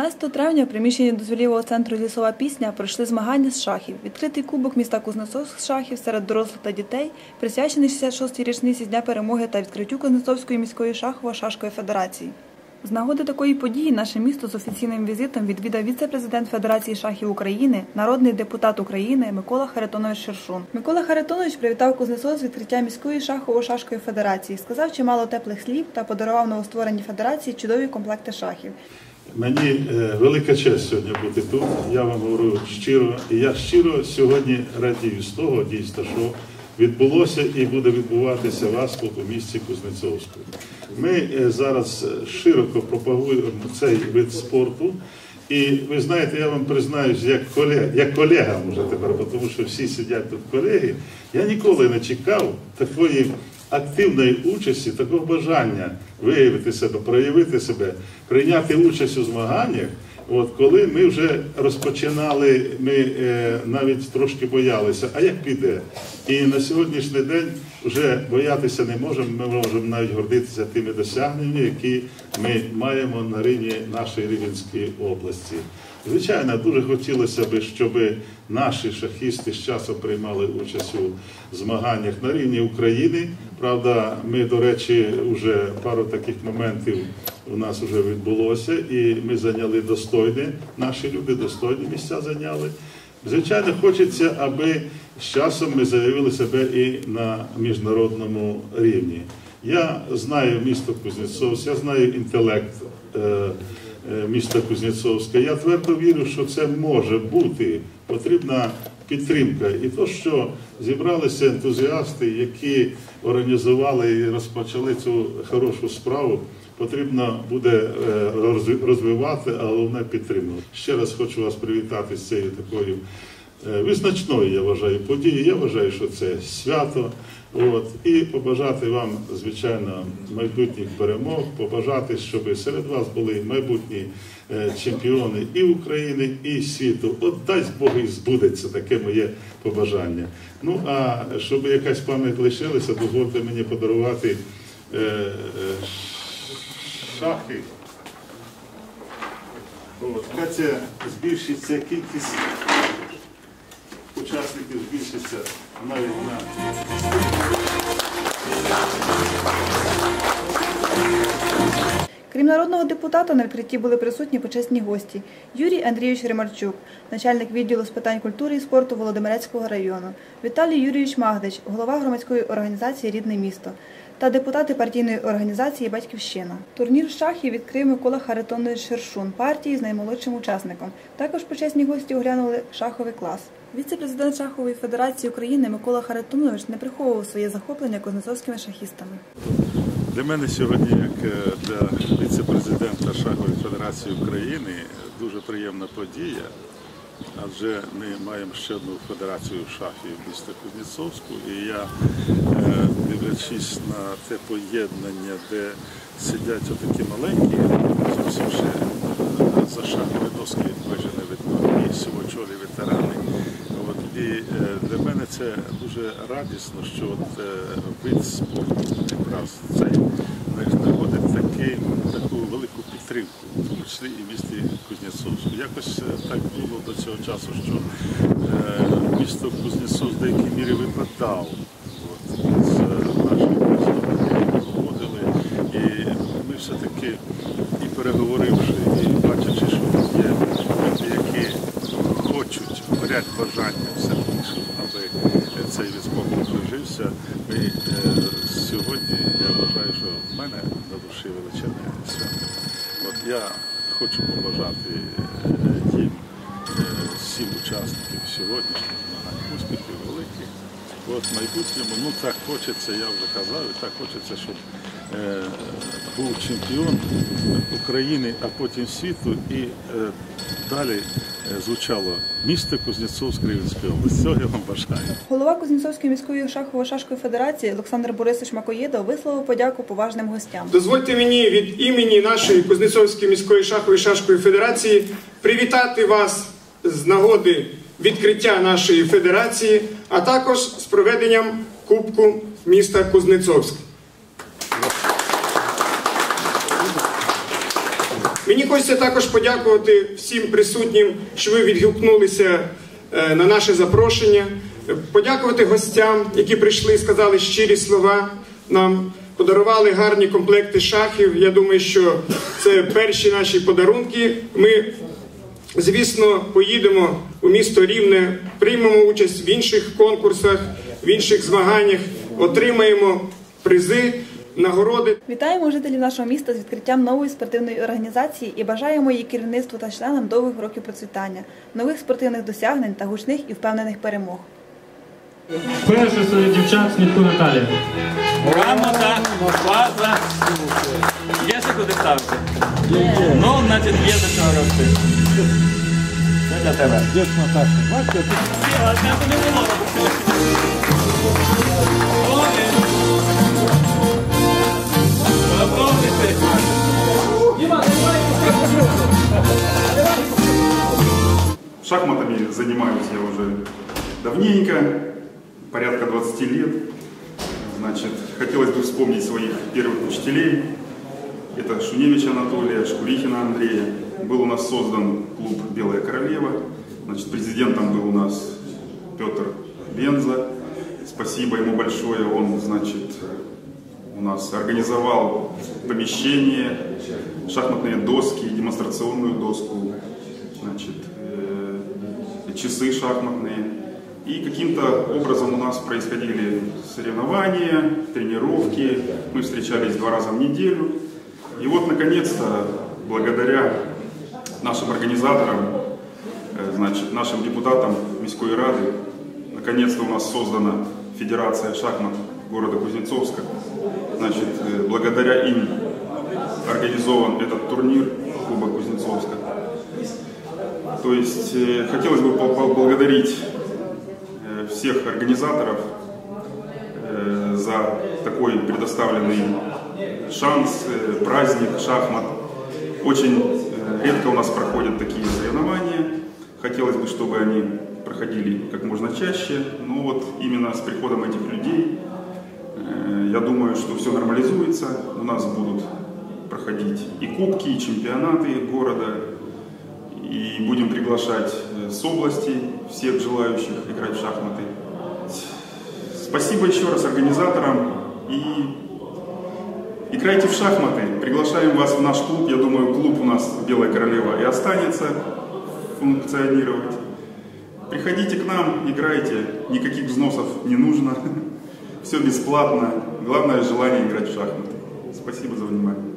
16 травня в приміщенні дозвілівого центру Лісова пісня пройшли змагання з шахів. Відкритий кубок міста Кузнецовськ з шахів серед дорослих та дітей, присвячений 66-й річниці Дня перемоги та відкриттю Кузнецовської міської шахово-шашкової федерації. З нагоди такої події наше місто з офіційним візитом відвідав віце-президент Федерації шахів України, народний депутат України Микола Харитонович Шершун. Микола Харитонович привітав Кузнецов з відкриття міської шахово-шашкової федерації, сказав чимало теплих слів та подарував новоствореній федерації чудові комплекти шахів. Мені е, велика честь сьогодні бути тут. Я вам говорю щиро. І я щиро сьогодні радію з того, дійсно, що відбулося і буде відбуватися Аспу у місті Кузнецовську. Ми е, зараз широко пропагуємо цей вид спорту. І ви знаєте, я вам признаюсь, як колега, як колега вже тепер, тому що всі сидять тут колеги. Я ніколи не чекав такої активної участі, такого бажання виявити себе, проявити себе, прийняти участь у змаганнях. От коли ми вже розпочинали, ми е, навіть трошки боялися, а як піде? І на сьогоднішній день вже боятися не можемо. Ми можемо навіть гордитися тими досягненнями, які ми маємо на рівні нашої Рівненської області. Звичайно, дуже хотілося б, щоб наші шахісти з часом приймали участь у змаганнях на рівні України. Правда, ми, до речі, вже пару таких моментів у нас вже відбулося, і ми зайняли достойні, наші люди достойні місця зайняли. Звичайно, хочеться, аби з часом ми заявили себе і на міжнародному рівні. Я знаю місто Кузнєцовськ, я знаю інтелект е, міста Кузнєцовська. Я твердо вірю, що це може бути. Потрібна підтримка. І то, що зібралися ентузіасти, які організували і розпочали цю хорошу справу, потрібно буде е, розвивати, а головне підтримувати. Ще раз хочу вас привітати з цією такою е, визначною, я вважаю, подією. Я вважаю, що це свято. От, і побажати вам, звичайно, майбутніх перемог, побажати, щоб серед вас були майбутні е, чемпіони і України, і світу. От дасть Бог і збудеться таке моє побажання. Ну а щоб якась пам'ять лишилася, дозвольте мені подарувати е, шахи. От, це збільшиться кількість учасників збільшиться навіть на Крім народного депутата, на відкритті були присутні почесні гості Юрій Андрійович Ремарчук, начальник відділу з питань культури і спорту Володимирецького району, Віталій Юрійович Магдич, голова громадської організації Рідне місто та депутати партійної організації Батьківщина. Турнір шахів відкрив Микола Харитонович Шершун, партії з наймолодшим учасником. Також почесні гості оглянули шаховий клас. Віце-президент Шахової федерації України Микола Харитонович не приховував своє захоплення кузнецовськими шахістами. Для мене сьогодні, як е, для віце-президента Шахової Федерації України, дуже приємна подія, адже ми маємо ще одну федерацію шахів міста Кузнєцовську. І я, е, дивлячись на те поєднання, де сидять отакі маленькі, зовсім ще за шахові доски майже не видно, і сивочолі ветерани. І е, для мене це дуже радісно, що от, е, вид спорту якраз цей знаходить таки, таку велику підтримку, в тому числі і в місті Кузнєцовську. Якось е, так було до цього часу, що місто Кузнєцов в деякій мірі випадав от, з наших містом, які проводили. І ми все-таки і переговоривши, і бачачи, що тут є люди, які хочуть, горять бажанням все більше, аби цей від спорту прижився. Ми е, сьогодні, я вважаю, що в мене на душі величезне свято. Я хочу побажати е, їм, е, всім учасникам сьогоднішніх змагань успіхів великих. От майбутньому, ну так хочеться, я вже казав, і так хочеться, щоб е, був чемпіон України, а потім світу, і е, далі е, звучало місто Кузнєцовськ Рівненської області. Цього я вам бажаю. Голова Кузнєцовської міської шахово-шашкової федерації Олександр Борисович Макоєдов висловив подяку поважним гостям. Дозвольте мені від імені нашої Кузнецовської міської шахової шашкової федерації привітати вас з нагоди відкриття нашої федерації, а також з проведенням Кубку міста Кузнецовськ. Мені хочеться також подякувати всім присутнім, що ви відгукнулися е, на наше запрошення. Подякувати гостям, які прийшли і сказали щирі слова нам, подарували гарні комплекти шахів. Я думаю, що це перші наші подарунки. Ми Звісно, поїдемо у місто Рівне, приймемо участь в інших конкурсах, в інших змаганнях, отримаємо призи, нагороди. Вітаємо жителів нашого міста з відкриттям нової спортивної організації і бажаємо її керівництву та членам довгих років процвітання, нових спортивних досягнень та гучних і впевнених перемог. Перше серед дівчат Смітко Наталія. Грамота, база. Є ще куди ставити? Ну, значить, є до чого рости. Це для тебе. Ж Наташа? Бачите, тут А це не було Шахматами занимаюсь я уже давненько, порядка 20 лет. Значит, хотелось бы вспомнить своих первых учителей. Это Шуневич Анатолия, Шкурихина Андрея. Был у нас создан клуб «Белая королева». Значит, президентом был у нас Петр Бенза. Спасибо ему большое. Он, значит, у нас организовал помещение, шахматные доски, демонстрационную доску, значит, часы шахматные. И каким-то образом у нас происходили соревнования, тренировки. Мы встречались два раза в неделю. И вот, наконец-то, благодаря нашим организаторам, э, значит, нашим депутатам Міської Рады, наконец-то у нас создана Федерация шахмат города Кузнецовска. Значит, э, благодаря им организован этот турнир клуба Кузнецовска. То есть э, хотелось бы по- поблагодарить э, всех организаторов э, за такой предоставленный шанс, праздник шахмат. Очень редко у нас проходят такие соревнования. Хотелось бы, чтобы они проходили как можно чаще. Но вот именно с приходом этих людей, я думаю, что все нормализуется. У нас будут проходить и кубки, и чемпионаты города. И будем приглашать э, с области всех желающих играть в шахматы. Спасибо еще раз организаторам и играйте в шахматы. Приглашаем вас в наш клуб. Я думаю, клуб у нас «Белая королева» и останется функционировать. Приходите к нам, играйте. Никаких взносов не нужно. Все бесплатно. Главное желание играть в шахматы. Спасибо за внимание.